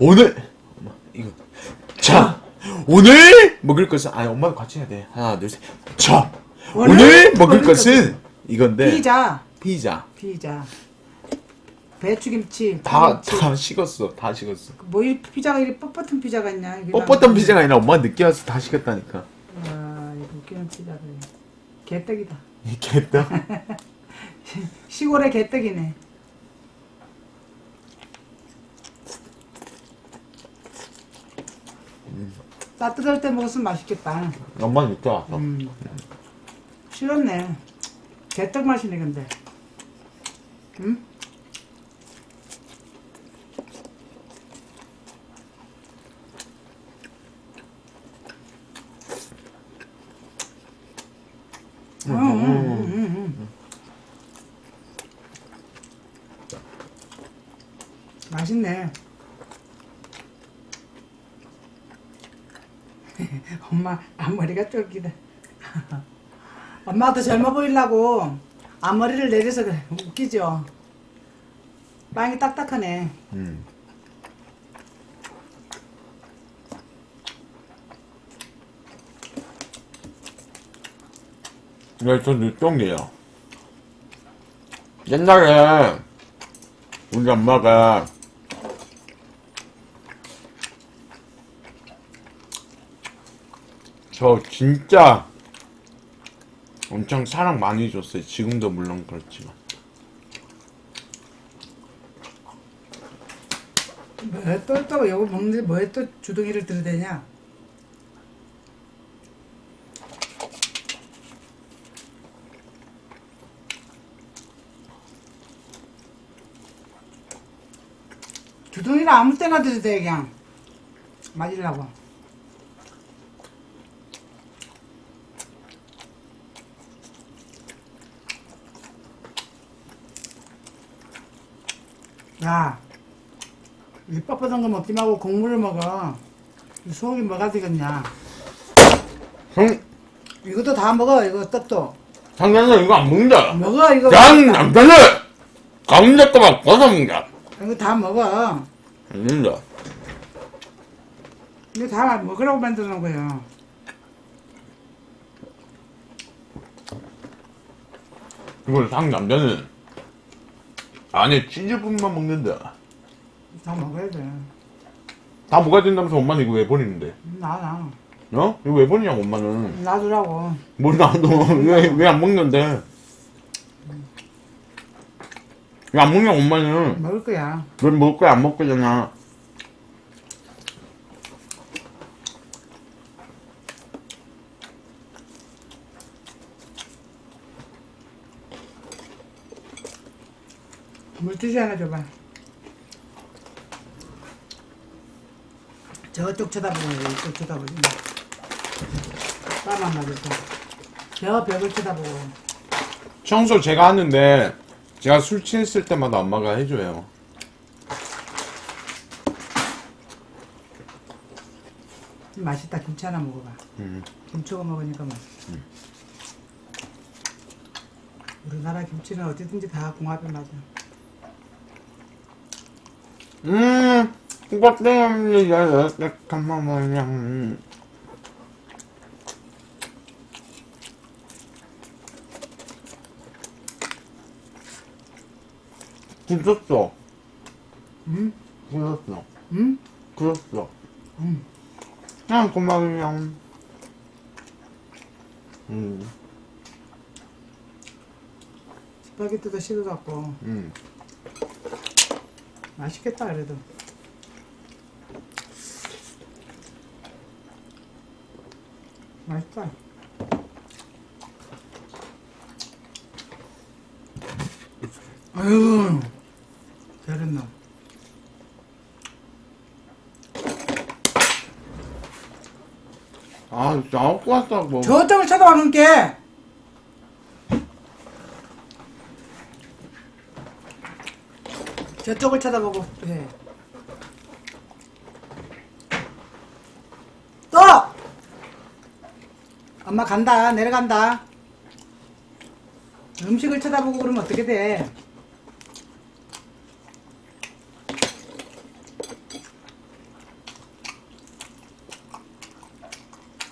오늘 엄마 이거 자 오늘 먹을 것은 아니 엄마도 같이 해야 돼 하나 둘셋자 오늘, 오늘 먹을 것은 이건데 피자. 피자 피자. 배추김치. 다 파김치. 다 식었어 다 식었어 뭐 이 피자가 이렇게 뻣뻣한 피자가 있냐? 이게 뻣뻣한 난- 피자가 아니라 엄마 늦게 와서 다 식었다니까 와, 이거 웃기는 피자를. 개떡이다. 개떡 시골의 개떡이네. 따뜻할 때 먹었으면 맛있겠다. 엄마 늦게 왔어 음. 싫었네. 개떡 맛이네, 근데. 응? 음, 음, 음, 음, 음. 맛있네. 엄마 앞머리가 쫄기다. 엄마도 젊어 보이려고 앞머리를 내려서 그래. 웃기죠? 빵이 딱딱하네. 음. 네, 저 늦종이에요. 옛날에 우리 엄마가 저 진짜 엄청 사랑 많이 줬어요. 지금도 물론 그렇지만. 또, 또, 이거 먹는데 뭐에 또 주둥이를 들이대냐? 주둥이를 아무 때나 들이대, 그냥. 맞으려고. 야, 이 뻣뻣한 거 먹지 말고 국물을 먹어. 이 속이 뭐가 되겠냐. 형, 이것도 다 먹어, 이거 떡도. 장난은 이거 안 먹는다. 먹어, 이거. 양 남자는 가운데 거만 벗어 먹는다. 이거 다 먹어. 안 먹는다. 이거 다 먹으라고 만들어 놓은 거야. 이걸 상 남자는 안에 치즈분만 먹는다. 다 먹어야 돼. 다 뭐가 된다면서 엄마는 이거 왜 버리는데? 나, 나. 어? 이거 왜 버리냐고 엄마는. 놔두라고. 뭘 나도 왜왜 안 먹는데? 왜 안 먹냐 엄마는? 먹을 거야. 넌 먹을 거야 안 먹을 거잖아. 물티슈 하나 줘봐. 저쪽 쳐다보고 이쪽 쳐다보지. 빠만 맞을까. 저 벽을 쳐다보고. 청소 제가 하는데 제가 술 취했을 때마다 엄마가 해줘요. 맛있다. 김치 하나 먹어봐. 음. 김치가 먹으니까 맛있어. 우리나라 김치는 어디든지 다 궁합이 맞아. 음, 이것 때문에 이렇게 가만히 음. 굳었어. 응? 굳었어. 응? 굳었어. 응. 그냥 고마워요. 음, 스파게티도 식어갖고 음. 맛있겠다 그래도. 맛있다. 아유, 잘했나. 아, 나올 것 같다고. 저쪽을 쳐다보는 게 저쪽을 쳐다보고. 네. 또! 엄마 간다. 내려간다. 음식을 쳐다보고 그러면 어떻게 돼?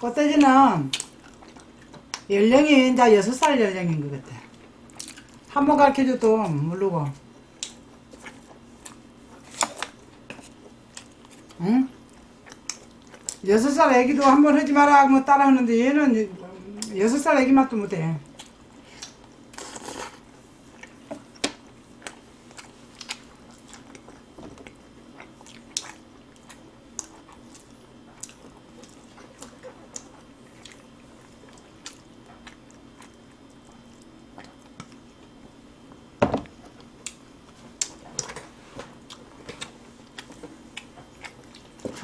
껍데지는 연령이 이제 6살 연령인 것 같아. 한 번 가르쳐줘도 모르고. 응? 여섯 살 애기도 한 번 하지 마라 하면 따라 하는데 얘는 여섯 살 애기 맛도 못해.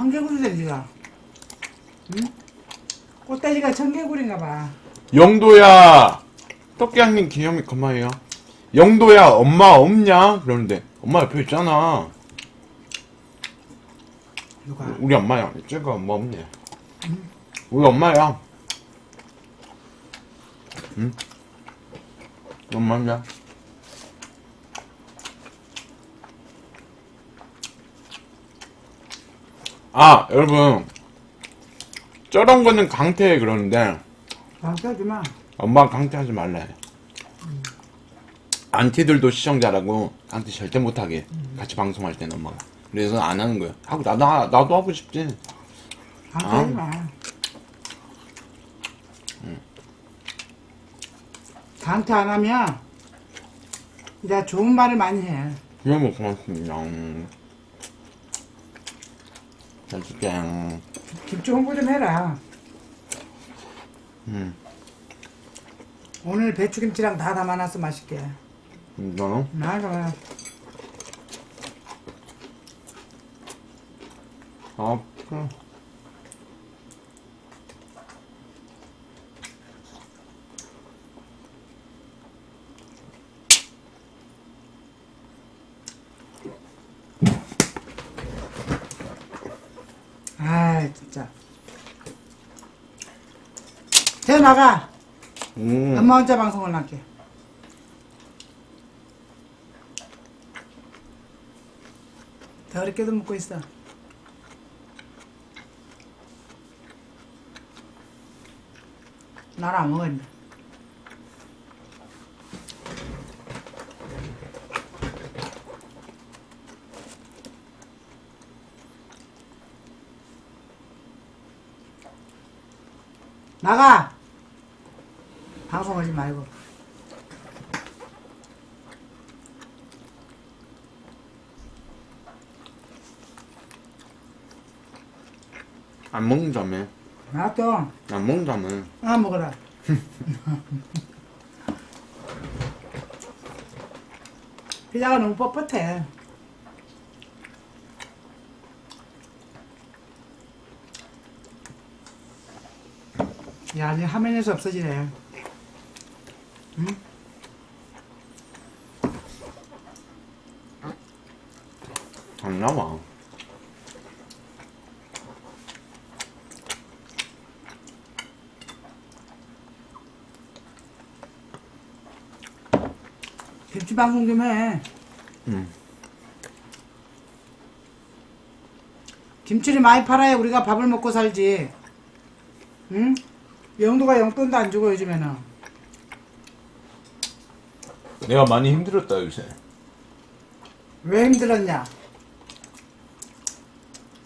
청개구리 돼지가. 응? 꽃돼지가 청개구리인가 봐. 영도야 떡기한님 기념이 그만이야 영도야 엄마 없냐 그러는데 엄마 옆에 있잖아 누가? 우리 엄마야 쟤가 엄마 없네 우리 엄마야 응? 엄마야 아 여러분 저런 거는 강퇴 그러는데 방치하지 마. 엄마 강퇴하지 말래. 안티들도 시청자라고 강퇴 절대 못하게 같이 방송할 때는 엄마가. 그래서 안 하는 거야. 하고 나도 하- 나도 하고 싶지. 방치하지 아. 마. 강퇴 안 하면 내가 좋은 말을 많이 해. 이거 뭐 고맙습니다. 음. 음. 김치 홍보 좀 해라. 음. 오늘 배추김치랑 다 담아놨어 맛있게. 아 그래. 아 진짜. 쟤 나가. 음. 엄마 혼자 방송을 할게. 더럽게도 먹고 있어. 나는 안 먹었네. 나가! 방송하지 말고. 안 먹는다며. 나도 안 먹는다며. 아 먹어라. 피자가 너무 뻣뻣해. 야, 이제 화면에서 없어지네. 안 나와. 김치 방송 좀 해. 응. 김치를 많이 팔아야 우리가 밥을 먹고 살지. 응? 영도가 용돈도 안 주고 요즘에는. 내가 많이 힘들었다 요새. 왜 힘들었냐?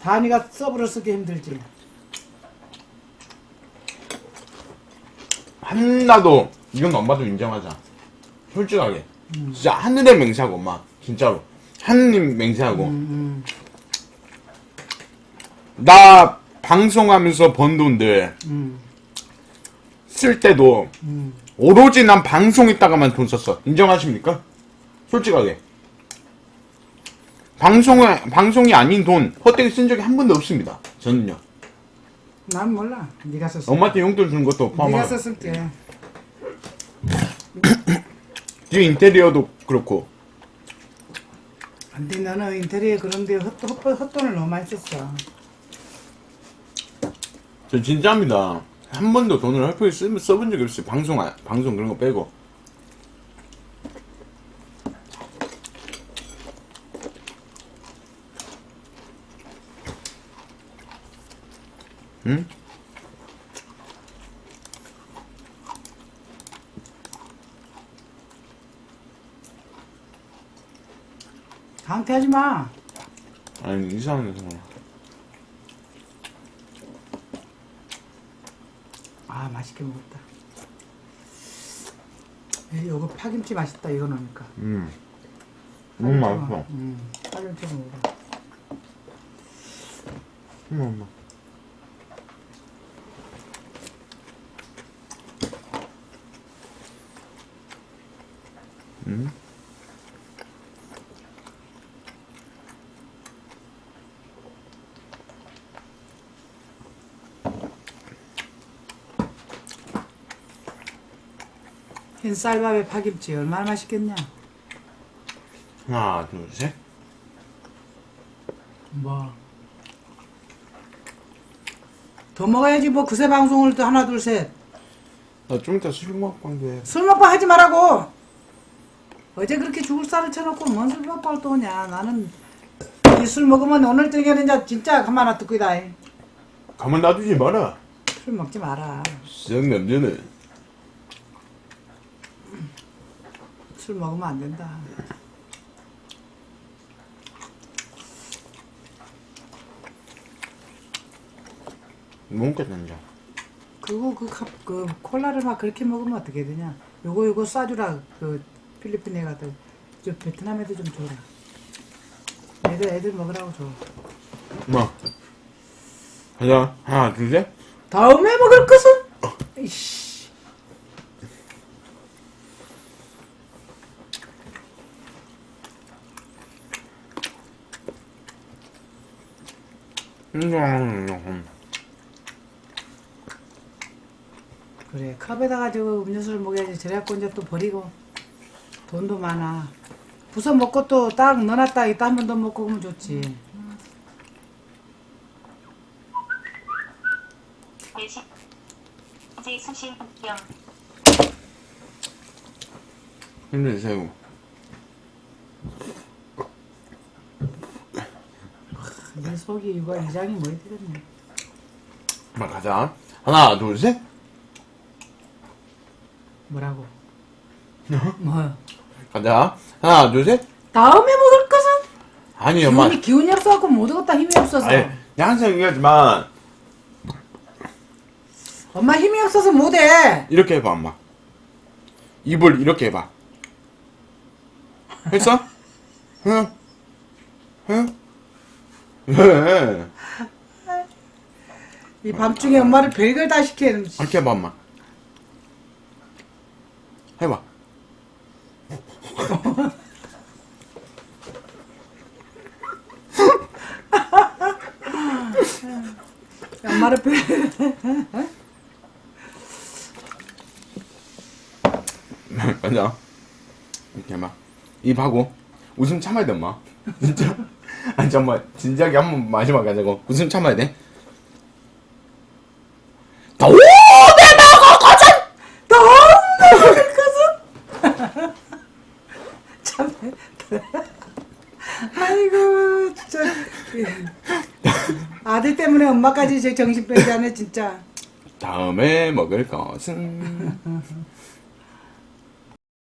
다니가 서브로 쓰기 힘들지. 한나도 이건 엄마도 인정하자. 솔직하게. 진짜 하늘의 맹세하고 엄마 진짜로 하느님 맹세하고 음, 나 방송하면서 번 돈들 음, 쓸 때도 음. 오로지 난 방송했다가만 돈 썼어. 인정하십니까? 솔직하게. 방송에 방송이 아닌 돈 헛되게 쓴 적이 한 번도 없습니다. 저는요. 난 몰라. 네가 썼어. 엄마한테 용돈 주는 것도 네가 포함하고 썼을게. 집 인테리어도 그렇고 근데 나는 인테리어 그런데 헛, 헛, 헛돈을 너무 많이 썼어. 저 진짜입니다. 한 번도 돈을 헐프에 써본 적이 없어요. 방송, 아, 방송 그런 거 빼고. 응? 강퇴하지 마. 아니, 이상한 데서. 맛있게 먹었다. 에이, 요거 파김치 맛있다 이거 넣으니까. 음 너무 맛있어 음, 파김치 먹어봐. 음, 엄마 음 흰 쌀밥에 파김치 얼마나 맛있겠냐. 하나 둘 셋 뭐. 더 먹어야지 뭐 그새 방송을 또 하나 둘 셋. 나 좀 이따 술 먹방도 해 술 먹방 하지 말라고. 어제 그렇게 죽을 살을 쳐놓고 뭔 술 먹방을 또 오냐. 나는 이 술 먹으면 오늘 저녁에는 이제 진짜 가만 안 두고이다. 가만 놔두지 마라 술 먹지 마라. 썩 남자는 술 먹으면 안 된다. 남자 그리고 그, 카- 그 콜라를 막 그렇게 먹으면 어떻게 되냐. 요거 요거 쏴주라. 그 필리핀에 가도 저 베트남 애들 좀 줘라. 애들 애들 먹으라고 줘. 뭐 가자 하나 둘 셋 다음에 먹을 것은? 이씨. 음, 그래 컵에다가 저 음료수를 먹여야지. 저래갖고 이제 또 버리고. 돈도 많아. 부서 먹고 또 딱 넣어놨다. 이따 한 번 더 먹고 그러면 좋지. 내시 이제 수신 영 힘내세요 속이 이거 이장이 뭐 되겠네 막 가자. 하나 둘 셋. 뭐라고? 뭐? 가자. 하나 둘 셋. 다음에 먹을 것은? 아니 엄마. 기운이 기운이 없어갖고 못 얻었다 힘이 없어서. 아니 내가 항상 얘기하지만 엄마 힘이 없어서 못해. 이렇게 해봐 엄마. 입을 이렇게 해봐. 했어? 응? 응? 왜? 이 밤중에 엄마를 별걸 다 시켜 이렇게 해봐 엄마. 해봐. 엄마를 별 가자 이렇게 해봐. 입하고. 웃음 참아야 돼 엄마. 진짜 아니 정말 진지하게 한 번 마지막 가자고. 웃음 참아야 돼. 먹을 거지! 다음에 먹을 것은 참 아이고 진짜. 아들 때문에 엄마까지 제 정신 빼지 않네 진짜. 다음에 먹을 것은